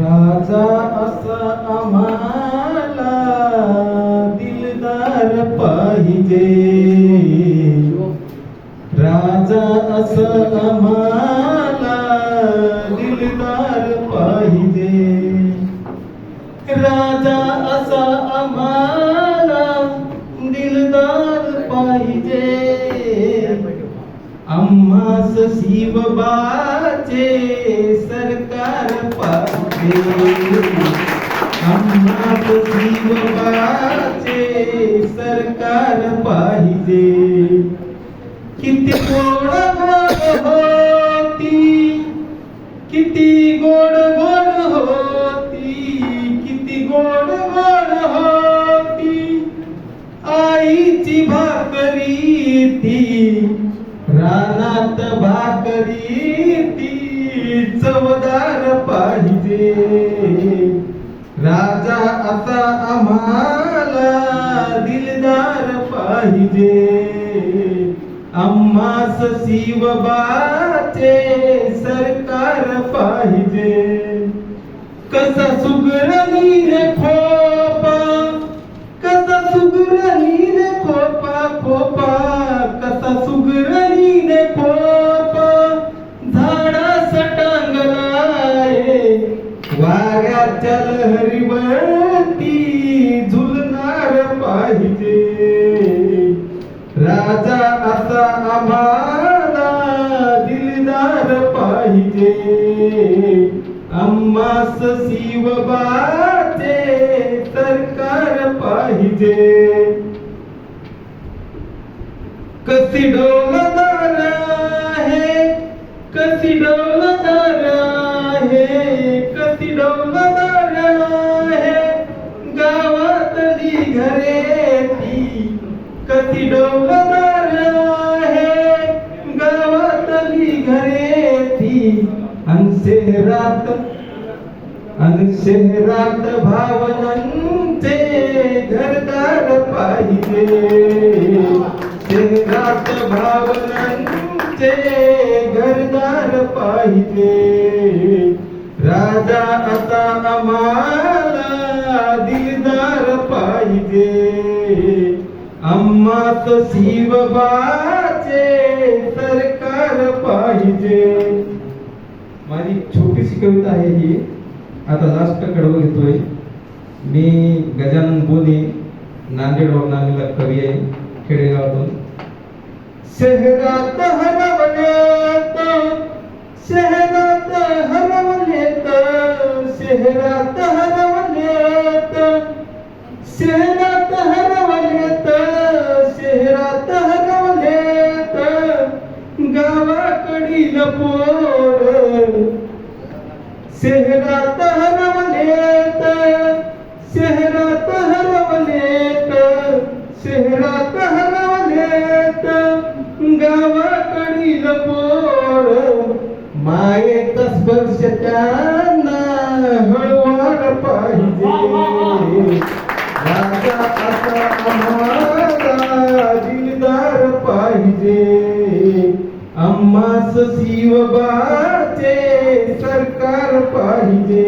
राजा असा आम्हाला दिलदार पाहिजे. राजा असं आम्हाला दिलदार पाहिजे. राजा असा आम्हाला आम्हास शिवबाचे सरकार पाहिजे आम्हास शिवबाचे सरकार पाहिजे. किती कोण हो भाकरी ती चवदार पाहिजे. राजा आता आम्हाला दिलदार पाहिजे. आम्हास शिवबाचे सरकार पाहिजे. कसा सुगरणी सुगरणीने खो वाऱ्याच्या लहरीवरती झुलणार पाहिजे. राजा असा आम्हाला दिलदार पाहिजे. आम्हास शिवबाचे सरकार पाहिजे. कसी डोलदार आहे कसी डोलदार कसी डोंगर आहे. गावातली घरे ती. कसी डोंगर आहे. गावातली घरे ती. अन शहरात अन शहरात भावनांचे घरदार पाहिजे. शहरात भावनांचे घरदार पाहिजे. राजा आता आम्हाला दिलदार पाहिजे. आम्हाच शिवबाचे सरकार पाहिजे. माझी छोटीशी कविता आहे ही. आता लास्ट कडवं घेतोय. मी गजानन बोने नांदेड नांदेडला कवी आहे खेडेगावातून. शहरात हरवलेत शहरात हरवलेत शहरात हरवलेत गावाकडील पोर शहरात हरवलेत शहरात हरवलेत शहरात हरवलेत गावाकडील पोर मायेत स्पर्श त्यांना आम्हास शिवबाचे सरकार पाहिजे.